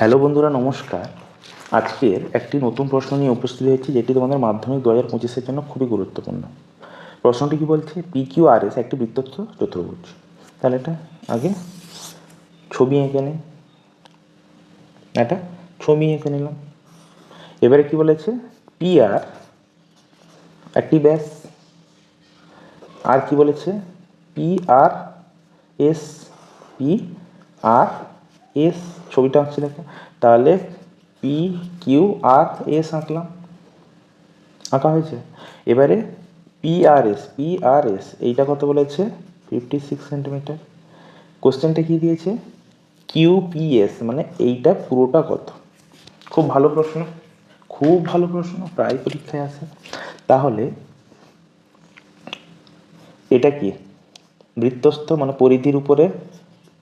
Hello বন্ধুরা, নমস্কার। আজকের একটি নতুন প্রশ্ন নিয়ে উপস্থিত হয়েছি, যেটি তোমাদের মাধ্যমিক দু হাজার পঁচিশের জন্য খুবই গুরুত্বপূর্ণ। প্রশ্নটি কি বলছে? পি কিউ আর এস একটি বৃত্তস্থ চতুর্ভুজ। তাহলে এটা আগে ছবি এঁকে নিই একটা ছবি এঁকে নিলাম। এবারে কি বলেছে? পি আর একটি ব্যাস। আর কি বলেছে? P R S P R S ছবিটা আঁকছি দেখো। তাহলে পি কিউ আর এস আঁকলাম। আঁকা হয়েছে। এবারে P R S P R S এইটা কত বলেছে? ফিফটি সিক্স সেন্টিমিটার কোশ্চেনটা কি দিয়েছে? কিউ পি এস মানে এইটা পুরোটা কত? খুব ভালো প্রশ্ন। খুব ভালো প্রশ্ন। প্রায় পরীক্ষায় আসে তাহলে এটা কি? বৃত্তস্থ মানে পরিধির উপরে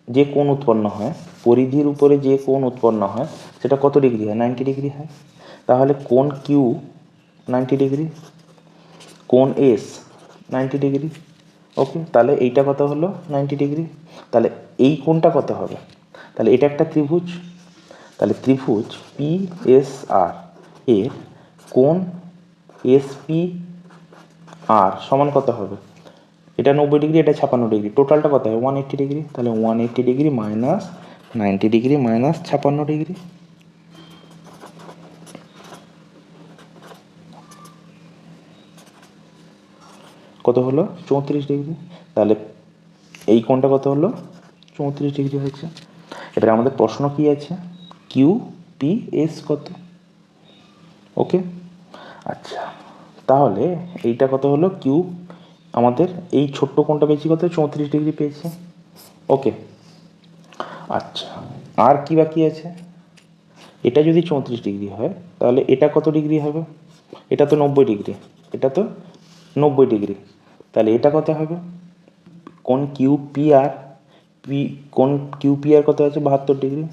যে কোণ উৎপন্ন হয়, পরিধির উপরে যে কোণ উৎপন্ন হয়, সেটা কত ডিগ্রি হয়? নাইনটি ডিগ্রি হয়। তাহলে কোণ কিউ নাইনটি ডিগ্রি, কোণ এস নাইনটি ডিগ্রি। ওকে, তাহলে এইটা কত হলো? Ninety degree. তাহলে এই কোণটা কত হবে? তাহলে এটা একটা ত্রিভুজ। তাহলে ত্রিভুজ পি এস আর এর কোণ এস পি আর সমান কত হবে? এটা নব্বই ডিগ্রি, এটা ছাপান্ন ডিগ্রি। টোটালটা কত হবে ওয়ান এইট্টি ডিগ্রি। তাহলে one eighty degree minus ninety degree minus ছাপান্ন ডিগ্রি। কত হলো? চৌত্রিশ ডিগ্রি। তাহলে এই কোণটা কত হলো? চৌত্রিশ ডিগ্রি হয়েছে। এবারে আমাদের প্রশ্ন কি আছে? কিউ পি এস কত? ওকে আচ্ছা তাহলে এইটা কত হলো? কিউ আমাদের এই ছোট্ট কোণটা পেয়েছি কত চৌত্রিশ ডিগ্রি পেয়েছি। ওকে আচ্ছা আর কি বাকি আছে? এটা যদি চৌত্রিশ ডিগ্রি হয়, তাহলে এটা কত ডিগ্রি হবে? এটা তো নব্বই ডিগ্রি, এটা তো নব্বই ডিগ্রি। তাহলে এটা কত হবে? কোন কিউ পি আর, পি কোন কিউ পি আর কত আছে? বাহাত্তর ডিগ্রি।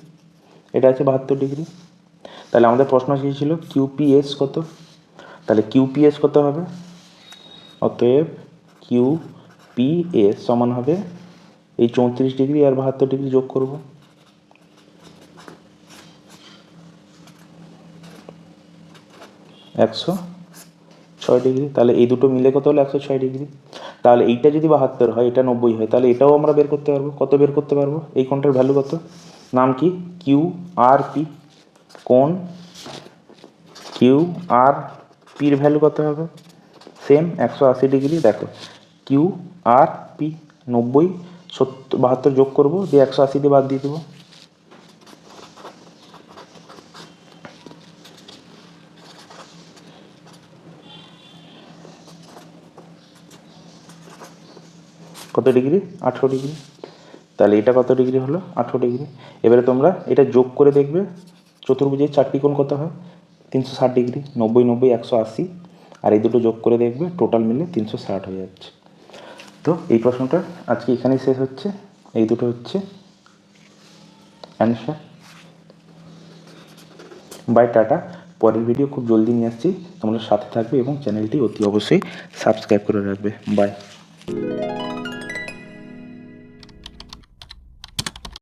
এটা আছে বাহাত্তর ডিগ্রি। তাহলে আমাদের প্রশ্ন ছিল? কিউপিএস কত? তাহলে কিউপিএস কত হবে? অতএব কিউ পি এস সমান হবে এই চৌত্রিশ ডিগ্রি আর বাহাত্তর ডিগ্রি যোগ করব। একশো ছয় ডিগ্রি, তাহলে এই দুটো মিলে কত হলো? একশো ছয় ডিগ্রি। তাহলে এইটা যদি বাহাত্তর হয়, এটা নব্বই হয়, তাহলে এটাও আমরা বের করতে পারব। কত বের করতে পারব? এই কোনটার ভ্যালু কত? নাম কি? কিউ আর পি কোন কিউ আর পির ভ্যালু কত হবে? সেম, একশো আশি ডিগ্রি, দেখো। কিউ আর পি নব্বই, সত্তর, বাহাত্তর যোগ করব, দিয়ে একশো আশি দিয়ে বাদ দিয়ে দেবো। কত ডিগ্রি? আঠেরো ডিগ্রি। তাহলে এটা কত ডিগ্রি হলো? আঠেরো ডিগ্রি। এবারে তোমরা এটা যোগ করে দেখবে, চতুর্ভুজের চারটি কোণ কত হয়? তিনশো ষাট ডিগ্রি, নব্বই নব্বই, একশো আশি। আর এই দুটো যোগ করে দেখবে, টোটাল মিলে তিনশো ষাট হয়ে যাচ্ছে। তো এই প্রশ্নটা আজকে এখানেই শেষ হচ্ছে। এই দুটো হচ্ছে অ্যান্সার বাই টাটা। পরের ভিডিও খুব জলদি নিয়ে আসছি। তোমরা সাথে থাকবে এবং চ্যানেলটি অতি অবশ্যই সাবস্ক্রাইব করে রাখবে। বাই